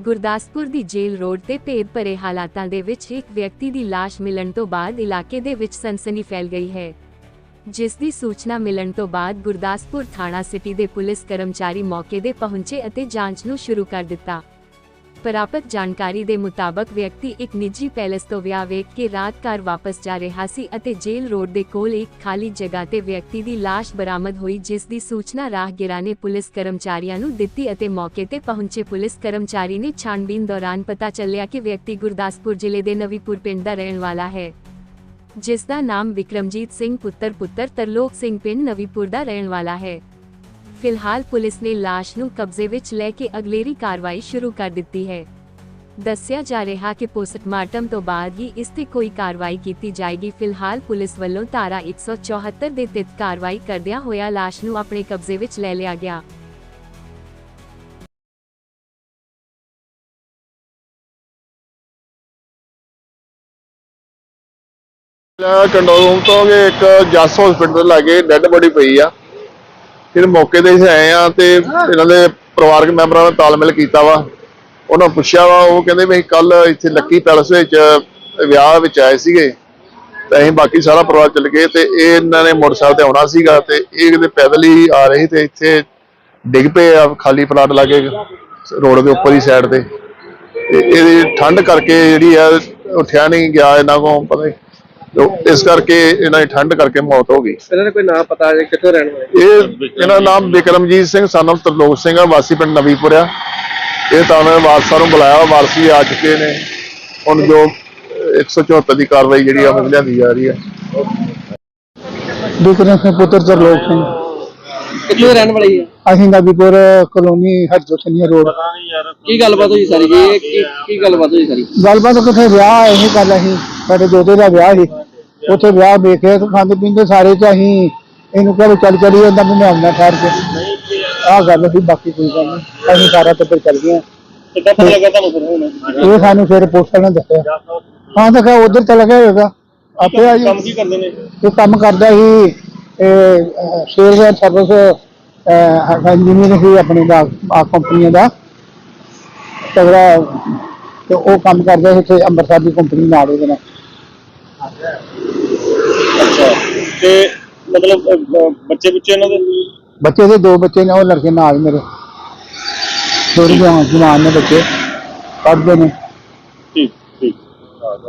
ਗੁਰਦਾਸਪੁਰ ਦੀ ਜੇਲ੍ਹ road ਤੇ ਭੇਦ ਭਰੇ ਹਾਲਾਤਾਂ ਦੇ ਵਿੱਚ ਇੱਕ ਵਿਅਕਤੀ ਦੀ ਲਾਸ਼ ਮਿਲਣ ਤੋਂ ਬਾਅਦ ਇਲਾਕੇ ਦੇ ਵਿੱਚ ਸਨਸਨੀ ਫੈਲ ਗਈ ਹੈ। ਜਿਸ ਦੀ ਸੂਚਨਾ ਮਿਲਣ ਤੋਂ ਬਾਅਦ ਗੁਰਦਾਸਪੁਰ ਥਾਣਾ ਸਿਟੀ ਦੇ ਪੁਲਿਸ ਕਰਮਚਾਰੀ ਮੌਕੇ ਦੇ ਪਹੁੰਚੇ ਅਤੇ ਜਾਂਚ ਨੂੰ ਸ਼ੁਰੂ ਕਰ ਦਿੱਤਾ। ਪ੍ਰਾਪਤ ਜਾਣਕਾਰੀ ਦੇ ਮੁਤਾਬਕ ਵਿਅਕਤੀ ਇੱਕ ਨਿੱਜੀ ਪੈਲੇਸ ਤੋਂ ਵਿਆਹ ਵੇਖ ਕੇ ਰਾਤ ਘਰ ਵਾਪਸ ਜਾ ਰਿਹਾ ਸੀ ਅਤੇ ਜੇਲ੍ਹ ਰੋਡ ਦੇ ਕੋਲ ਇੱਕ ਖਾਲੀ ਜਗ੍ਹਾ ਤੇ ਵਿਅਕਤੀ ਦੀ ਲਾਸ਼ ਬਰਾਮਦ ਹੋਈ, ਜਿਸ ਦੀ ਸੂਚਨਾ ਰਾਹਗੀਰਾਂ ਨੇ ਪੁਲਿਸ ਕਰਮਚਾਰੀਆਂ ਨੂੰ ਦਿੱਤੀ ਅਤੇ ਮੌਕੇ ਤੇ ਪਹੁੰਚੇ ਪੁਲਿਸ ਕਰਮਚਾਰੀ ਨੇ ਛਾਣਬੀਨ ਦੌਰਾਨ ਪਤਾ ਚੱਲਿਆ ਕਿ ਵਿਅਕਤੀ ਗੁਰਦਾਸਪੁਰ ਜ਼ਿਲ੍ਹੇ ਦੇ ਨਵੀਪੁਰ ਪਿੰਡ ਦਾ ਰਹਿਣ ਵਾਲਾ ਹੈ, ਜਿਸ ਦਾ ਨਾਮ ਵਿਕਰਮਜੀਤ ਸਿੰਘ ਪੁੱਤਰ ਪੁੱਤਰ ਤਰਲੋਕ ਸਿੰਘ ਪਿੰਡ ਨਵੀਪੁਰ ਦਾ ਰਹਿਣ ਵਾਲਾ ਹੈ। ਫਿਲਹਾਲ ਪੁਲਿਸ ਨੇ ਲਾਸ਼ ਨੂੰ ਕਬਜ਼ੇ ਵਿੱਚ ਲੈ ਕੇ ਅਗਲੇਰੀ ਕਾਰਵਾਈ ਸ਼ੁਰੂ ਕਰ ਦਿੱਤੀ ਹੈ। ਦੱਸਿਆ ਜਾ ਰਿਹਾ ਕਿ ਪੋਸਟਮਾਰਟਮ ਤੋਂ ਬਾਅਦ ਹੀ ਇਸ ਤੇ ਕੋਈ ਕਾਰਵਾਈ ਕੀਤੀ ਜਾਏਗੀ। ਫਿਲਹਾਲ ਪੁਲਿਸ ਵੱਲੋਂ ਧਾਰਾ 174 ਦੇ ਤਹਿਤ ਕਾਰਵਾਈ ਕਰਦਿਆਂ ਹੋਇਆ ਲਾਸ਼ ਨੂੰ ਆਪਣੇ ਕਬਜ਼ੇ ਵਿੱਚ ਲੈ ਲਿਆ ਗਿਆ। ਕੰਡੋਮ ਤੋਂ ਇੱਕ ਜਸ ਹਸਪੀਟਲ ਲਾਗੇ ਡੈੱਡ ਬੋਡੀ ਪਈ ਆ। ਫਿਰ ਮੌਕੇ ਤੇ ਅਸੀਂ ਆਏ ਆ ਤੇ ਇਹਨਾਂ ਦੇ ਪਰਿਵਾਰਕ ਮੈਂਬਰਾਂ ਨਾਲ ਤਾਲਮੇਲ ਕੀਤਾ ਵਾ। ਉਹਨਾਂ ਨੂੰ ਪੁੱਛਿਆ ਵਾ ਉਹ ਕਹਿੰਦੇ ਵੀ ਕੱਲ ਇੱਥੇ ਲੱਕੀ ਪੈਲਸ ਵਿੱਚ ਵਿਆਹ ਵਿੱਚ ਆਏ ਸੀਗੇ। ਤੇ ਅਸੀਂ ਬਾਕੀ ਸਾਰਾ ਪਰਿਵਾਰ ਚੱਲ ਗਏ ਤੇ ਇਹ ਇਹਨਾਂ ਨੇ ਮੋਟਰਸਾਈਕਲ ਤੇ ਆਉਣਾ ਸੀਗਾ ਤੇ ਇਹ ਕਿਤੇ ਪੈਦਲ ਹੀ ਆ ਰਹੇ ਤੇ ਇੱਥੇ ਡਿੱਗ ਪਏ ਆ ਖਾਲੀ ਪਲਾਟ ਲਾਗੇ ਰੋਡ ਦੇ ਉੱਪਰ ਹੀ ਸਾਈਡ ਤੇ। ਤੇ ਇਹਦੀ ਠੰਡ ਕਰਕੇ ਜਿਹੜੀ ਆ ਉੱਠਿਆ ਨਹੀਂ ਗਿਆ ਇਹਨਾਂ ਕੋਲ ਪਤਾ ਇਸ ਕਰਕੇ ਇਹਨਾਂ ਦੀ ਠੰਡ ਕਰਕੇ ਮੌਤ ਹੋ ਗਈ। ਇਹਨਾਂ ਦਾ ਕੋਈ ਨਾਮ ਪਤਾ ਹੈ ਕਿੱਥੋਂ ਰਹਿਣ ਵਾਲੇ? ਇਹ ਇਹਨਾਂ ਦਾ ਨਾਮ ਬਿਕਰਮਜੀਤ ਸਿੰਘ ਸਨ of ਤਰਲੋਕ ਸਿੰਘ ਆ ਵਾਸੀ ਪਿੰਡ ਨਵੀਪੁਰ ਆ। ਇਹ ਤਾਂ ਉਹਨਾਂ ਨੇ ਵਾਰਸਾਂ ਨੂੰ ਬੁਲਾਇਆ ਵਾ, ਵਾਰਸ ਆ ਚੁੱਕੇ ਨੇ। ਹੁਣ ਜੋ 174 ਦੀ ਕਾਰਵਾਈ ਜਿਹੜੀ ਆ ਉਹ ਲਿਆਂਦੀ ਜਾ ਰਹੀ ਹੈ ਬਿਕਰਮ ਸਿੰਘ ਪੁੱਤਰ? ਤਰਲੋਕ ਸਿੰਘ। ਕਿੱਥੋਂ ਰਹਿਣ ਵਾਲੇ ਹੀ ਆ ਅਸੀਂ ਨਬੀਪੁਰ ਕਲੋਨੀ ਹਰਜੋ ਚੰਨੀਆ ਰੋਡ। ਕੀ ਗੱਲਬਾਤ ਹੋਈ ਸਾਰੀ? ਜੀ ਇਹ ਕੀ ਕੀ ਗੱਲਬਾਤ ਹੋਈ ਸਾਰੀ? ਗੱਲਬਾਤ ਕਿਥੇ ਵਿਆਹ ਇਹੀ ਗੱਲ? ਅਸੀਂ ਸਾਡੇ ਦੋਤੇ ਦਾ ਵਿਆਹ ਸੀ। ਉੱਥੇ ਵਿਆਹ ਵੇਖਿਆ ਤੇ ਖਾਂਦੇ ਪੀਂਦੇ ਸਾਰੇ ਤੇ ਅਸੀਂ ਇਹਨੂੰ ਕਹਿੰਦੇ ਚੱਲ ਚਲੀ ਜਾਂਦਾ ਮੈਨੂੰ ਆਉਣਾ ਠਹਿਰ ਕੇ। ਆਹ ਗੱਲ ਸੀ ਬਾਕੀ ਕੋਈ ਗੱਲ ਨਹੀਂ। ਅਸੀਂ ਸਾਰਾ ਟੱਬਰ ਚੱਲ ਗਏ ਕਿੱਦਾਂ ਪਤਾ ਲੱਗਾ ਤੁਹਾਨੂੰ ਫਿਰ ਹੁਣ? ਇਹ ਸਾਨੂੰ ਫਿਰ ਪੋਸਟਰ ਨੇ ਦੱਸਿਆ। ਹਾਂ ਤਾਂ ਕਿਹਾ ਉਧਰ ਚਲਾ ਗਿਆ ਹੋਵੇਗਾ ਆਪੇ ਆ ਜੀ ਕੰਮ ਕੀ ਕਰਦੇ ਨੇ? ਇਹ ਕੰਮ ਕਰਦਾ ਸੀ ਇਹ ਸੇਲਸ ਸਰਵਿਸ ਇੰਜੀਨੀਅਰ ਸੀ ਆਪਣੇ ਦਾ ਆ ਕੰਪਨੀਆਂ ਦਾ। ਤਗੜਾ ਤੇ ਉਹ ਕੰਮ ਕਰਦਾ ਸੀ ਇੱਥੇ ਅੰਮ੍ਰਿਤਸਰ ਦੀ ਕੰਪਨੀ ਨਾਲ ਉਹਦੇ ਨਾਲ। ਅੱਛਾ। ਤੇ ਮਤਲਬ ਅਹ, ਬੱਚੇ ਬੁੱਚੇ ਇਹਨਾਂ ਦੇ? ਬੱਚੇ ਦੇ ਦੋ ਬੱਚੇ ਨੇ ਉਹ ਲੜਕੇ ਨਾਲ ਮੇਰੇ। ਦੋ ਜਵਾਨ ਜਵਾਨ ਨੇ ਬੱਚੇ। ਪੜ੍ਹਦੇ ਨੇ।